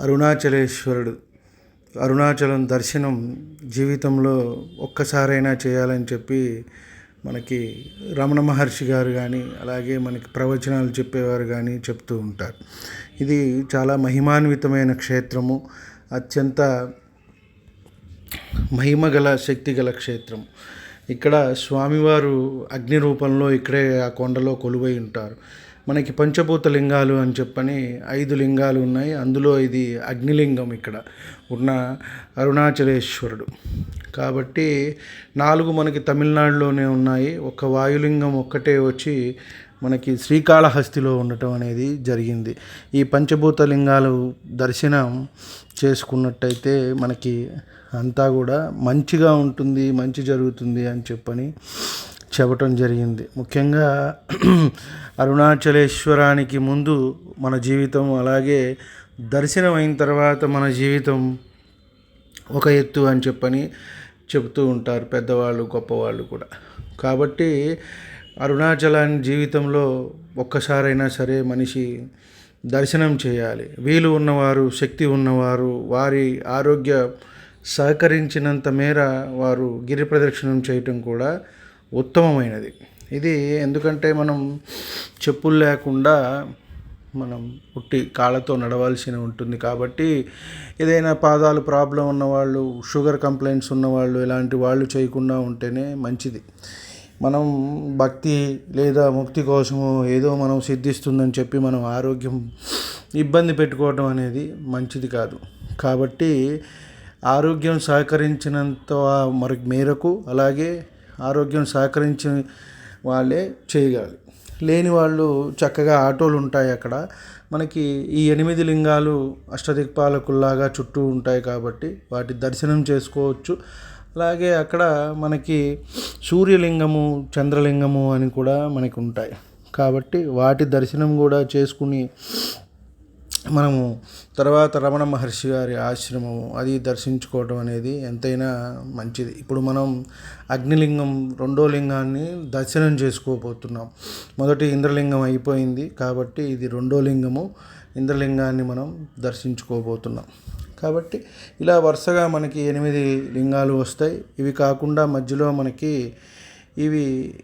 అరుణాచలేశ్వరుడు. అరుణాచలం దర్శనం జీవితంలో ఒక్కసారైనా చేయాలని చెప్పి మనకి రమణ మహర్షి గారు కానీ అలాగే మనకి ప్రవచనాలు చెప్పేవారు కానీ చెప్తూ ఉంటారు. ఇది చాలా మహిమాన్వితమైన క్షేత్రము. అత్యంత మహిమ గల శక్తి గల క్షేత్రం. ఇక్కడ స్వామివారు అగ్ని రూపంలో ఇక్కడే ఆ కొండలో కొలువై ఉంటారు. మనకి పంచభూత లింగాలు అని చెప్పని ఐదు లింగాలు ఉన్నాయి. అందులో ఇది అగ్నిలింగం ఇక్కడ ఉన్న అరుణాచలేశ్వరుడు. కాబట్టి నాలుగు మనకి తమిళనాడులోనే ఉన్నాయి. ఒక వాయులింగం ఒక్కటే వచ్చి మనకి శ్రీకాళహస్తిలో ఉండటం అనేది జరిగింది. ఈ పంచభూత లింగాలు దర్శనం చేసుకున్నట్టయితే మనకి అంతా కూడా మంచిగా ఉంటుంది మంచి జరుగుతుంది అని చెప్పని చెప్పటం జరిగింది. ముఖ్యంగా అరుణాచలేశ్వరానికి ముందు మన జీవితం అలాగే దర్శనం అయిన తర్వాత మన జీవితం ఒక ఎత్తు అని చెప్పని చెబుతూ ఉంటారు పెద్దవాళ్ళు గొప్పవాళ్ళు కూడా. కాబట్టి అరుణాచలాన్ని జీవితంలో ఒక్కసారైనా సరే మనిషి దర్శనం చేయాలి. వీలు ఉన్నవారు శక్తి ఉన్నవారు వారి ఆరోగ్య సహకరించినంత మేర వారు గిరి ప్రదక్షిణం చేయటం కూడా ఉత్తమమైనది. ఇది ఎందుకంటే మనం చెప్పులు లేకుండా మనం పుట్టి కాళ్ళతో నడవాల్సి ఉంటుంది కాబట్టి ఏదైనా పాదాలు ప్రాబ్లం ఉన్నవాళ్ళు షుగర్ కంప్లైంట్స్ ఉన్నవాళ్ళు ఇలాంటి వాళ్ళు చేయకుండా ఉంటేనే మంచిది. మనం భక్తి లేదా ముక్తి కోసము ఏదో మనం సిద్ధిస్తుందని చెప్పి మనం ఆరోగ్యం ఇబ్బంది పెట్టుకోవడం అనేది మంచిది కాదు. కాబట్టి ఆరోగ్యం సహకరించినంత మరి మేరకు అలాగే ఆరోగ్యం సహకరించిన వాళ్ళే చేయగలరు లేని వాళ్ళు చక్కగా ఆటోలు ఉంటాయి అక్కడ. మనకి ఈ ఎనిమిది లింగాలు అష్టదిక్పాలకుల్లాగా చుట్టూ ఉంటాయి కాబట్టి వాటి దర్శనం చేసుకోవచ్చు. అలాగే అక్కడ మనకి సూర్యలింగము చంద్రలింగము అని కూడా మనకు ఉంటాయి. కాబట్టి వాటి దర్శనం కూడా చేసుకుని మనము తర్వాత రమణ మహర్షి గారి ఆశ్రమము అది దర్శించుకోవడం అనేది ఎంతైనా మంచిది. ఇప్పుడు మనం అగ్నిలింగం రెండో లింగాన్ని దర్శనం చేసుకోబోతున్నాం. మొదటి ఇంద్రలింగం అయిపోయింది కాబట్టి ఇది రెండో లింగము ఇంద్రలింగాన్ని మనం దర్శించుకోబోతున్నాం. కాబట్టి ఇలా వరుసగా మనకి ఎనిమిది లింగాలు వస్తాయి. ఇవి కాకుండా మధ్యలో మనకి ఇవి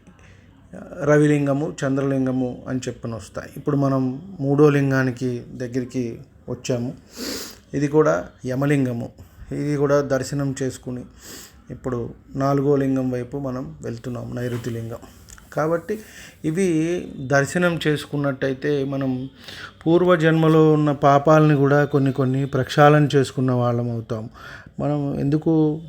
రవిలింగము చంద్రలింగము అని చెప్పని వస్తాయి. ఇప్పుడు మనం మూడో లింగానికి దగ్గరికి వచ్చాము. ఇది కూడా యమలింగము. ఇది కూడా దర్శనం చేసుకుని ఇప్పుడు నాలుగో లింగం వైపు మనం వెళ్తున్నాం నైరుతి లింగం. కాబట్టి ఇవి దర్శనం చేసుకున్నట్టయితే మనం పూర్వజన్మలో ఉన్న పాపాలని కూడా కొన్ని కొన్ని ప్రక్షాళన చేసుకున్న వాళ్ళం అవుతాం. మనం ఎందుకు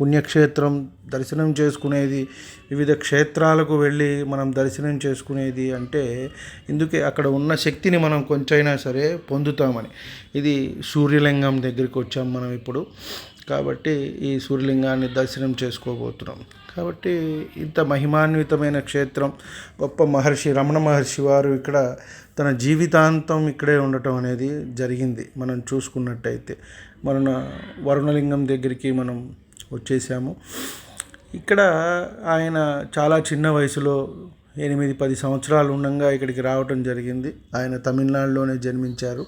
పుణ్యక్షేత్రం దర్శనం చేసుకునేది వివిధ క్షేత్రాలకు వెళ్ళి మనం దర్శనం చేసుకునేది అంటే ఇందుకే అక్కడ ఉన్న శక్తిని మనం కొంచెమైనా సరే పొందుతామని. ఇది సూర్యలింగం దగ్గరికి వచ్చాం మనం ఇప్పుడు. కాబట్టి ఈ సూర్యలింగాన్ని దర్శనం చేసుకోబోతున్నాం. కాబట్టి ఇంత మహిమాన్వితమైన క్షేత్రం గొప్ప మహర్షి రమణ మహర్షి వారు ఇక్కడ తన జీవితాంతం ఇక్కడే ఉండటం అనేది జరిగింది మనం చూసుకున్నట్టయితే. మన వరుణలింగం దగ్గరికి మనం వచ్చేసాము. ఇక్కడ ఆయన చాలా చిన్న వయసులో ఎనిమిది పది సంవత్సరాలు ఉండగా ఇక్కడికి రావటం జరిగింది. ఆయన తమిళనాడులోనే జన్మించారు.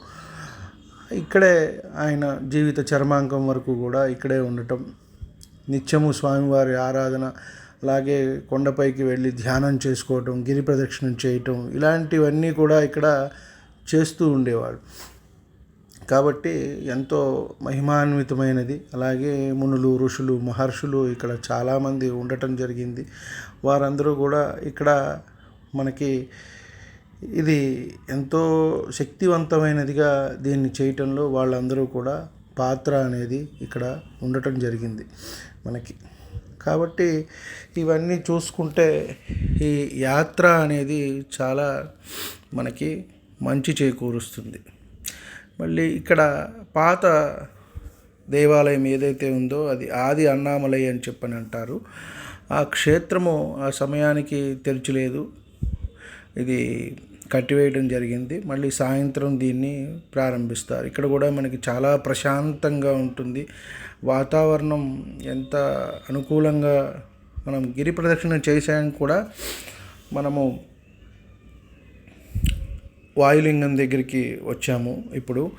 ఇక్కడే ఆయన జీవిత చర్మాంకం వరకు కూడా ఇక్కడే ఉండటం. నిత్యము స్వామివారి ఆరాధన అలాగే కొండపైకి వెళ్ళి ధ్యానం చేసుకోవటం గిరి ప్రదక్షిణం చేయటం ఇలాంటివన్నీ కూడా ఇక్కడ చేస్తూ ఉండేవాడు కాబట్టి ఎంతో మహిమాన్వితమైనది. అలాగే మునులు ఋషులు మహర్షులు ఇక్కడ చాలామంది ఉండటం జరిగింది. వారందరూ కూడా ఇక్కడ మనకి ఇది ఎంతో శక్తివంతమైనదిగా దీన్ని చేయటంలో వాళ్ళందరూ కూడా పాత్ర అనేది ఇక్కడ ఉండటం జరిగింది మనకి. కాబట్టి ఇవన్నీ చూసుకుంటే ఈ యాత్ర అనేది చాలా మనకి మంచి చేకూరుస్తుంది. మళ్ళీ ఇక్కడ పాత దేవాలయం ఏదైతే ఉందో అది ఆది అన్నామలై అని చెప్పని అంటారు. ఆ క్షేత్రము ఆ సమయానికి తెరచలేదు. ఇది కట్టివేయడం జరిగింది. మళ్ళీ సాయంత్రం దీన్ని ప్రారంభిస్తారు. ఇక్కడ కూడా మనకి చాలా ప్రశాంతంగా ఉంటుంది. వాతావరణం ఎంత అనుకూలంగా మనం గిరి ప్రదక్షిణ చేసాం కూడా మనము వాయులింగం దగ్గరికి వచ్చాము ఇప్పుడు.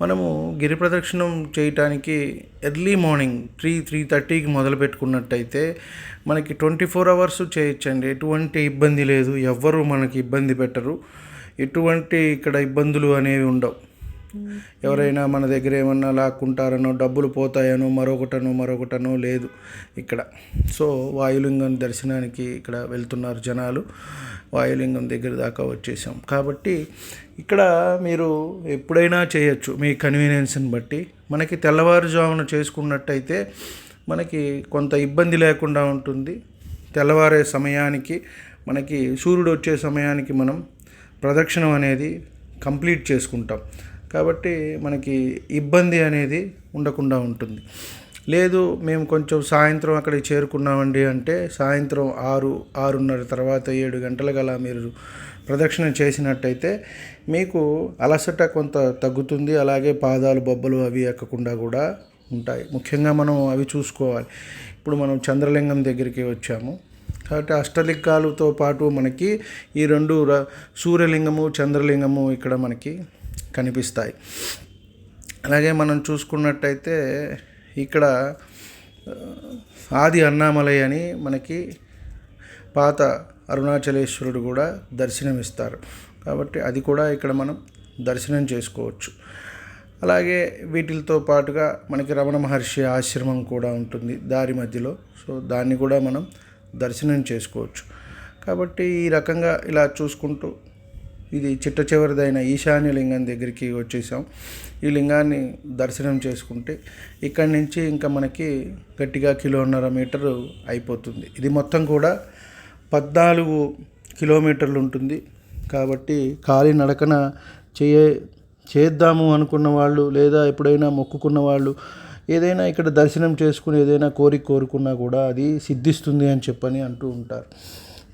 మనము గిరి ప్రదక్షిణం చేయటానికి ఎర్లీ మార్నింగ్ త్రీ త్రీ థర్టీకి మొదలు పెట్టుకున్నట్టయితే మనకి ట్వంటీ ఫోర్ అవర్స్ చేయొచ్చండి. ఎటువంటి ఇబ్బంది లేదు. ఎవ్వరు మనకి ఇబ్బంది పెట్టరు. ఎటువంటి ఇక్కడ ఇబ్బందులు అనేవి ఉండవు. ఎవరైనా మన దగ్గర ఏమన్నా లాక్కుంటారనో డబ్బులు పోతాయనో మరొకటనో మరొకటనో లేదు ఇక్కడ. సో వాయులింగం దర్శనానికి ఇక్కడ వెళ్తున్నారు జనాలు. వాయులింగం దగ్గర దాకా వచ్చేసాం. కాబట్టి ఇక్కడ మీరు ఎప్పుడైనా చేయొచ్చు మీ కన్వీనియన్స్ని బట్టి. మనకి తెల్లవారుజామున చేసుకున్నట్టయితే మనకి కొంత ఇబ్బంది లేకుండా ఉంటుంది. తెల్లవారే సమయానికి మనకి సూర్యుడు వచ్చే సమయానికి మనం ప్రదక్షిణం అనేది కంప్లీట్ చేసుకుంటాం. కాబట్టి మనకి ఇబ్బంది అనేది ఉండకుండా ఉంటుంది. లేదు మేము కొంచెం సాయంత్రం అక్కడికి చేరుకున్నామండి అంటే సాయంత్రం ఆరు ఆరున్నర తర్వాత ఏడు గంటల గల మీరు ప్రదక్షిణ చేసినట్టయితే మీకు అలసట కొంత తగ్గుతుంది అలాగే పాదాలు బొబ్బలు అవి ఎక్కకుండా కూడా ఉంటాయి. ముఖ్యంగా మనం అవి చూసుకోవాలి. ఇప్పుడు మనం చంద్రలింగం దగ్గరికి వచ్చాము. కాబట్టి అష్టలింగాలతో పాటు మనకి ఈ రెండు ర- సూర్యలింగము చంద్రలింగము ఇక్కడ మనకి కనిపిస్తాయి. అలాగే మనం చూసుకున్నట్టయితే ఇక్కడ ఆది అన్నామలై అని మనకి పాత అరుణాచలేశ్వరుడు కూడా దర్శనమిస్తారు. కాబట్టి అది కూడా ఇక్కడ మనం దర్శనం చేసుకోవచ్చు. అలాగే వీటితో పాటుగా మనకి రమణ మహర్షి ఆశ్రమం కూడా ఉంటుంది దారి మధ్యలో. సో దాన్ని కూడా మనం దర్శనం చేసుకోవచ్చు. కాబట్టి ఈ రకంగా ఇలా చూసుకుంటూ ఇది చిట్ట చివరిదైన ఈశాన్య లింగం దగ్గరికి వచ్చేసాం. ఈ లింగాన్ని దర్శనం చేసుకుంటే ఇక్కడి నుంచి ఇంకా మనకి గట్టిగా కిలోన్నర మీటరు అయిపోతుంది. ఇది మొత్తం కూడా పద్నాలుగు కిలోమీటర్లు ఉంటుంది. కాబట్టి కాలి నడకన చేయ చేద్దాము అనుకున్న వాళ్ళు లేదా ఎప్పుడైనా మొక్కుకున్న వాళ్ళు ఏదైనా ఇక్కడ దర్శనం చేసుకుని ఏదైనా కోరిక కోరుకున్నా కూడా అది సిద్ధిస్తుంది అని చెప్పని అంటూ ఉంటారు.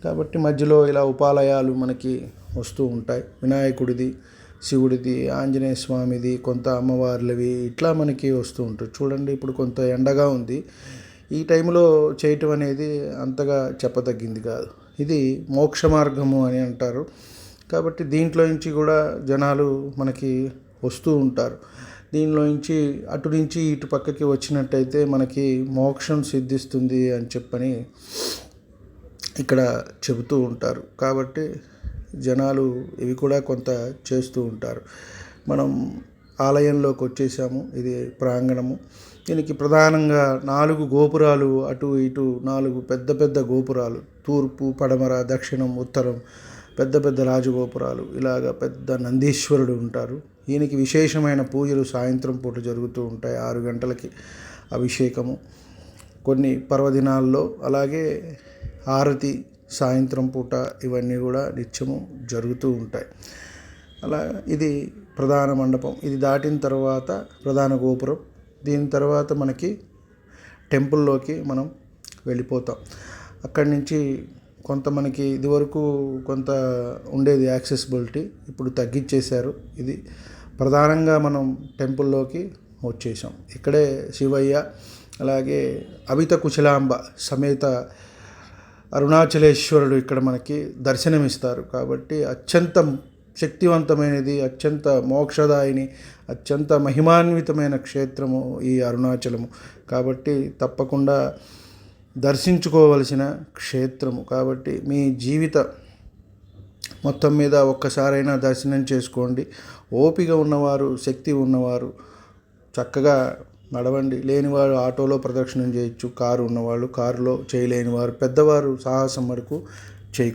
కాబట్టి మధ్యలో ఇలా ఉపాలయాలు మనకి వస్తూ ఉంటాయి. వినాయకుడిది శివుడిది ఆంజనేయ స్వామిది కొంత అమ్మవార్లవి ఇట్లా మనకి వస్తూ ఉంటుంది చూడండి ఇప్పుడు కొంత ఎండగా ఉంది. ఈ టైంలో చేయటం అనేది అంతగా చెప్పదగ్గింది కాదు. ఇది మోక్ష మార్గము అని అంటారు. కాబట్టి దీంట్లో నుంచి కూడా జనాలు మనకి వస్తూ ఉంటారు. దీనిలో నుంచి అటు నుంచి ఇటు పక్కకి వచ్చినట్టయితే మనకి మోక్షం సిద్ధిస్తుంది అని చెప్పని ఇక్కడ చెబుతూ ఉంటారు. కాబట్టి జనాలు ఇవి కూడా కొంత చేస్తూ ఉంటారు. మనం ఆలయంలోకి వచ్చేసాము. ఇది ప్రాంగణము. దీనికి ప్రధానంగా నాలుగు గోపురాలు అటు ఇటు నాలుగు పెద్ద పెద్ద గోపురాలు. తూర్పు పడమర దక్షిణం ఉత్తరం పెద్ద పెద్ద రాజగోపురాలు. ఇలాగ పెద్ద నందీశ్వరుడు ఉంటారు. ఈయనకి విశేషమైన పూజలు సాయంత్రం పూట జరుగుతూ ఉంటాయి. ఆరు గంటలకి అభిషేకము. కొన్ని పర్వదినాల్లో అలాగే హారతి సాయంత్రం పూట ఇవన్నీ కూడా నిత్యము జరుగుతూ ఉంటాయి. అలా ఇది ప్రధాన మండపం. ఇది దాటిన తర్వాత ప్రధాన గోపురం. దీని తర్వాత మనకి టెంపుల్లోకి మనం వెళ్ళిపోతాం. అక్కడి నుంచి కొంత మనకి ఇదివరకు కొంత ఉండేది యాక్సెసిబిలిటీ ఇప్పుడు తగ్గించేశారు. ఇది ప్రధానంగా మనం టెంపుల్లోకి వచ్చేసాం. ఇక్కడే శివయ్య అలాగే అవిత కుశలాంబ సమేత అరుణాచలేశ్వరుడు ఇక్కడ మనకి దర్శనమిస్తారు కాబట్టి అత్యంత శక్తివంతమైనది అత్యంత మోక్షదాయిని అత్యంత మహిమాన్వితమైన క్షేత్రము ఈ అరుణాచలము. కాబట్టి తప్పకుండా దర్శించుకోవలసిన క్షేత్రము. కాబట్టి మీ జీవిత మొత్తం మీద ఒక్కసారైనా దర్శనం చేసుకోండి. ఓపిక ఉన్నవారు శక్తి ఉన్నవారు చక్కగా నడవండి. లేనివారు ఆటోలో ప్రదక్షిణం చేయొచ్చు. కారు ఉన్నవాళ్ళు కారులో చేయలేని వారు పెద్దవారు సాహసం వరకు చేయ